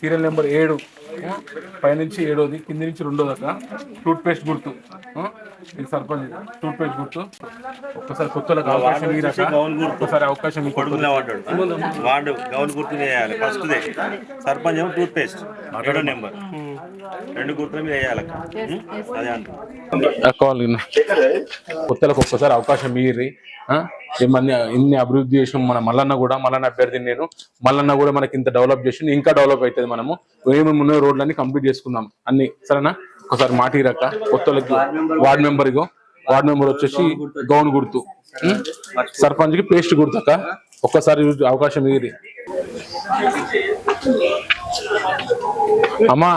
Serial number ఏడు పైనుంచి ఏడోది కింది నుంచి రెండోది అక్క టూత్ పేస్ట్ గుర్తు ఇది సర్పంచ్ టూత్ పేస్ట్ గుర్తు. ఒక్కసారి కొత్తలకు అవకాశం ఒక్కసారి అవకాశం వాడు గౌన్ గుర్తు వేయాలి ఫస్ట్ దే సర్పంచ్ టూత్ పేస్ట్ ఏడో నెంబర్. రెండు గుర్తుల మీద? అదే కొత్తలకు ఒక్కసారి అవకాశం ఇయ్యి ఏమన్నా ఇన్ని అభివృద్ధి చేసిన మన మల్లన్న కూడా మల్లన్న అభ్యర్థిని నేను. మల్లన్న కూడా మనకి ఇంత డెవలప్ చేసి ఇంకా డెవలప్ అవుతుంది మనము. ఏమేమి ఉన్న రోడ్లన్నీ కంప్లీట్ చేసుకుందాం. అన్ని. సరేనా? ఒకసారి మాట ఇరక్క కొత్తలకి వార్డ్ మెంబర్ ఇగో వార్డ్ మెంబర్ వచ్చేసి గౌన్ గుర్తు? సర్పంచ్కి పేస్ట్ గుర్తుక ఒక్కసారి అవకాశం ఇయ్యి అమ్మా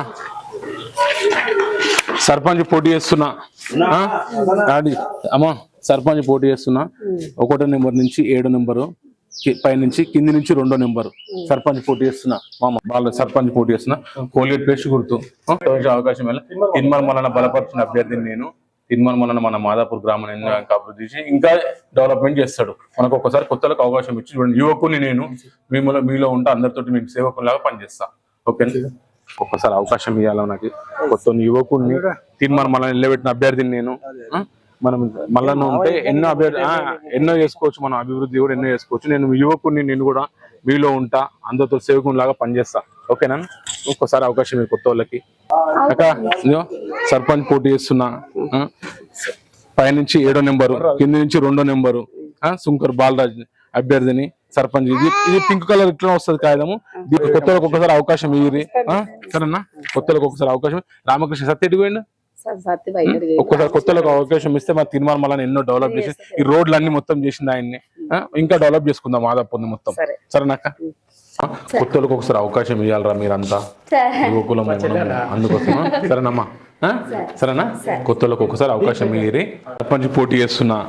సర్పంచ్ పోటీ చేస్తున్నా? ఆడి అమ్మా సర్పంచ్ పోటీ చేస్తున్నా. ఒకటో నెంబర్ నుంచి ఏడో నెంబరు కి- పై నుంచి కింది నుంచి రెండో నెంబర్ సర్పంచ్ పోటీ చేస్తున్నా. మామ వాళ్ళ సర్పంచ్ పోటీ చేస్తున్నా. కోల్గేట్ పేస్ట్ గుర్తు. అవకాశం వెళ్ళ తిన్మల్ మలన బలపరిచిన అభ్యర్థిని నేను. తిన్మల్ మలన మన మాదాపూర్ గ్రామాన్ని ఇంకా అభివృద్ధి చేసి ఇంకా డెవలప్మెంట్ చేస్తాడు. మనకు ఒకసారి కొత్తలకు అవకాశం ఇచ్చి చూడండి. యువకుని నేను మీలో మీలో ఉంటే అందరితోటి మీకు సేవకులాగా పనిచేస్తా. ఓకే ఒక్కసారి అవకాశం ఇవ్వాలి నాకు? కొత్త యువకుడిని తీర్మానం మళ్ళీ నిలబెట్టిన అభ్యర్థిని నేను? మనం మళ్ళా ఉంటే ఎన్నో అభ్యర్థి ఎన్నో చేసుకోవచ్చు మనం అభివృద్ధి కూడా ఎన్నో చేసుకోవచ్చు. నేను యువకుడిని నేను కూడా మీలో ఉంటా అందరితో సేవకుని లాగా పనిచేస్తా. ఓకేనా? ఒక్కసారి అవకాశం మీరు కొత్త వాళ్ళకి. అక్క సర్పంచ్ పోటీ చేస్తున్నా? పైనుంచి ఏడో నెంబరు కింది నుంచి రెండో నెంబరు? సుంకర్ బాలరాజ్ అభ్యర్థిని. సర్పంచ్. ఇది ఇది పింక్ కలర్ ఇట్లా వస్తుంది కాగితము. దీనికి కొత్తలకు ఒక్కసారి అవకాశం ఇయ్యి సరేనా? కొత్తలకు ఒకసారి అవకాశం రామకృష్ణ సత్యటి పోయిండు? సత్తి బయట ఒక్కసారి కొత్తలకు అవకాశం ఇస్తే మా తీర్మానం మళ్ళీ ఎన్నో డెవలప్ చేసి ఈ రోడ్లు అన్ని మొత్తం చేసింది ఆయన్ని? ఇంకా డెవలప్ చేసుకుందాం మాదాపూర్ని మొత్తం. సరే. సరేనాక? కొత్తలకు ఒకసారి అవకాశం ఇవ్వాలరా మీరంతా. యువకులం అందుకోసం సరేనమ్మా? సరేనా? కొత్తలకు ఒకసారి అవకాశం ఇయ్యి సర్పంచ్ పోటీ చేస్తున్నా?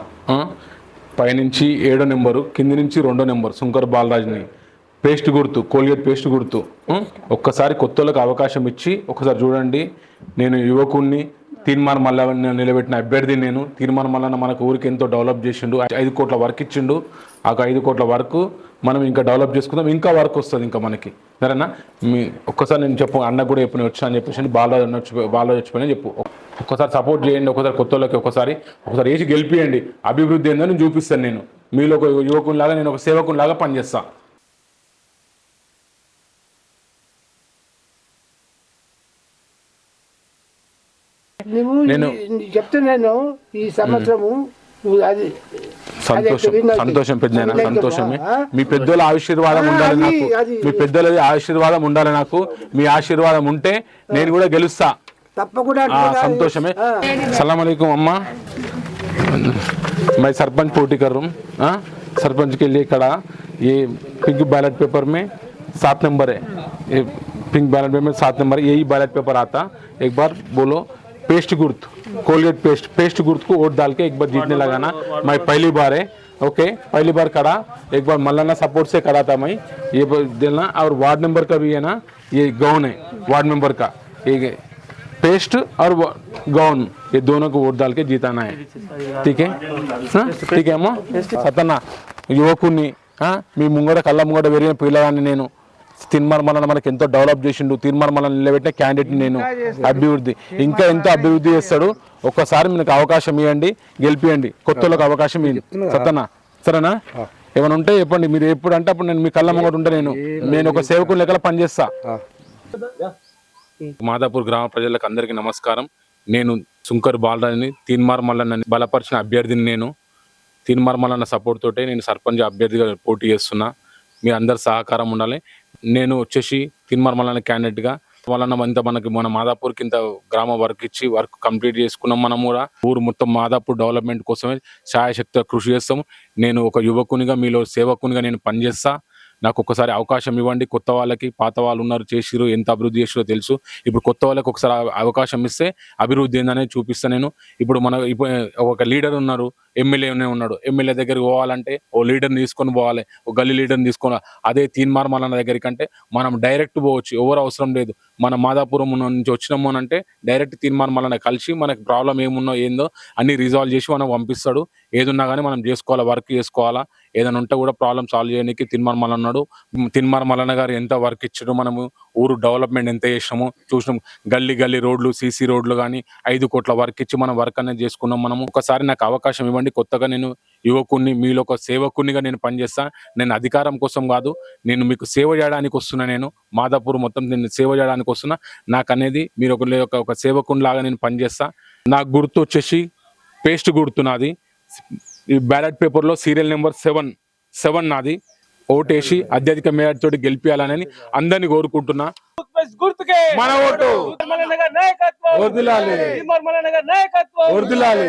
పైనుంచి ఏడో నెంబరు కింది నుంచి రెండో నెంబర్ శంకర్ బాలరాజ్ని పేస్ట్ గుర్తు కోల్గేట్ పేస్ట్ గుర్తు ఒక్కసారి కొత్తలకు అవకాశం ఇచ్చి ఒకసారి చూడండి. నేను యువకుడిని తీర్మాన్ మల్ల నిలబెట్టిన అభ్యర్థి నేను. తీర్మాన్ మల్లన్న మనకు ఊరికి ఎంతో డెవలప్ చేసిండు. ఐదు కోట్ల వర్క్ ఇచ్చిండు. ఆ ఐదు కోట్ల వర్క్ మనం ఇంకా డెవలప్ చేసుకుందాం. ఇంకా వర్క్ వస్తుంది ఇంకా మనకి. సరేనా? మీ ఒక్కసారి నేను చెప్పు అన్న కూడా చెప్పిన వచ్చా అని చెప్పేసి బాలరాజు వచ్చి బాలరాజు వచ్చిపోయినా చెప్పు. ఒక్కసారి సపోర్ట్ చేయండి ఒకసారి కొత్త వాళ్ళకి ఒకసారి ఒకసారి వేసి గెలిపియండి. అభివృద్ధి ఏందో నేను చూపిస్తాను నేను. మీలో ఒక యువకునిలాగా నేను ఒక సేవకునిలాగా పనిచేస్తాను నేను- చెప్తే నేను ఈ సంవత్సరము అది సంతోషం. సంతోషం పెద్దనా అది సంతోషమే? మీ పెద్దల ఆశీర్వాదం ఉండాలి నాకు. మీ పెద్దల ఆశీర్వాదం ఉండాలి నాకు. మీ ఆశీర్వాదం ఉంటే నేను కూడా గెలుస్తా. తప్పకుండా ఆ, సంతోషమే సలాం अलैकुम अम्मा मैं सरपंच पोटी कर रहा हूँ हाँ? सरपंच के लिए खड़ा ये पिंक बैलेट पेपर में सात नंबर है ये पिंक बैलेट पेपर में सात नंबर है यही बैलेट पेपर आता एक बार बोलो पेस्ट गुर्त कोलगेट पेस्ट पेस्ट गुर्त को वोट डाल के एक बार जीतने लगाना मैं पहली बार है ओके पहली बार खड़ा एक बार मल्लाना सपोर्ट से खड़ा था मैं ये ब- देना और वार्ड नंबर का भी है ना ये गौन है वार्ड मेंबर का ये पेस्ट और वो- गौन ये दोनों को वोट डाल के जीताना है ठीक है हाँ? ठीक है అమ్మా సతన్న యువకుని ఆ? మీ ముంగడ కళ్ళ ముంగడ పెరిగిన పిల్లగాన్ని నేను తిన్మర్మల మనకి ఎంతో డెవలప్ చేసిండు తిన్మర్మల నిలబెట్టిన క్యాండిడేట్ నేను అభివృద్ధి ఇంకా ఎంతో అభివృద్ధి చేస్తాడు ఒక్కసారి మీకు అవకాశం ఇవ్వండి గెలిపియండి కొత్తలకు అవకాశం ఇవ్వండి సతన్న సరేనా ఏమైనా ఉంటే చెప్పండి మీరు ఎప్పుడు అంటే అప్పుడు నేను మీ కళ్ళ ముంగట ఉంటే నేను నేను ఒక సేవకుని లెక్కల పనిచేస్తా మాదాపూర్ గ్రామ ప్రజలకు అందరికీ నమస్కారం. నేను సుంకర్ బాలరాజ్ని తీన్మార్ మల్లన్న బలపరిచిన అభ్యర్థిని నేను. తీన్మార్ మల్లన్న సపోర్ట్ తోటే నేను సర్పంచ్ అభ్యర్థిగా పోటీ చేస్తున్నా. మీ అందరి సహకారం ఉండాలి. నేను వచ్చేసి తీన్మార్ మల్లన్న క్యాండిడేట్గా వలన ఇంత మనకి మన మాదాపూర్కి ఇంత గ్రామ వర్క్ ఇచ్చి వర్క్ కంప్లీట్ చేసుకున్నాం మనం కూడా. ఊరు మొత్తం మాదాపూర్ డెవలప్మెంట్ కోసమే సాయశక్తిగా కృషి చేస్తాం నేను ఒక యువకునిగా మీలో సేవకునిగా నేను పనిచేస్తా. నాకు ఒకసారి అవకాశం ఇవ్వండి. కొత్త వాళ్ళకి పాత వాళ్ళు ఉన్నారు చేసిరు ఎంత అభివృద్ధి చేసిరో తెలుసు. ఇప్పుడు కొత్త వాళ్ళకి ఒకసారి అవకాశం ఇస్తే అభివృద్ధి ఏందనేది చూపిస్తాను నేను. ఇప్పుడు మన ఇప్పుడు ఒక లీడర్ ఉన్నారు. ఎమ్మెల్యేనే ఉన్నాడు. ఎమ్మెల్యే దగ్గరికి పోవాలంటే ఓ లీడర్ని తీసుకొని పోవాలి. ఓ గల్లీ లీడర్ని తీసుకొని అదే తీన్మార్ మల్లన్న దగ్గరికి అంటే మనం డైరెక్ట్ పోవచ్చు. ఎవరు అవసరం లేదు. మన మాదాపురం నుంచి వచ్చినాము అని అంటే డైరెక్ట్ తీన్మార్ మల్లన్న కలిసి మనకి ప్రాబ్లం ఏమున్నో ఏందో అన్ని రిజాల్వ్ చేసి మనం పంపిస్తాడు. ఏదున్నా కానీ మనం చేసుకోవాలా? వర్క్ చేసుకోవాలా? ఏదైనా ఉంటే కూడా ప్రాబ్లం సాల్వ్ చేయడానికి తిన్మార్ మల్లన్న ఉన్నాడు. తిన్మార్ మల్లన్న గారు ఎంత వర్క్ ఇచ్చాడు మనము ఊరు డెవలప్మెంట్ ఎంత చేసినాము చూసినాం. గల్లీ గల్లీ రోడ్లు సీసీ రోడ్లు కానీ ఐదు కోట్ల వర్క్ ఇచ్చి మనం వర్క్ అనేది చేసుకున్నాం. మనము ఒకసారి నాకు అవకాశం ఇవ్వండి. కొత్తగా నేను యువకుణ్ణి మీలో ఒక సేవకునిగా నేను పనిచేస్తా. నేను అధికారం కోసం కాదు నేను మీకు సేవ చేయడానికి వస్తున్నా నేను. మాదాపూర్ మొత్తం నేను సేవ చేయడానికి వస్తున్నా. నాకు అనేది మీరు ఒక ఒక ఒక సేవకుని లాగా నేను పనిచేస్తా. నాకు గుర్తు వచ్చేసి పేస్ట్ గుర్తు నాది. ఈ బ్యాలెట్ పేపర్లో సీరియల్ నెంబర్ సెవెన్ సెవెన్ నాది. ఓటేసి అత్యధిక మేయర్ తోటి గెలిపించాలని అందరినీ కోరుకుంటున్నా. మన ఓటు. వదిలాలి వదిలాలి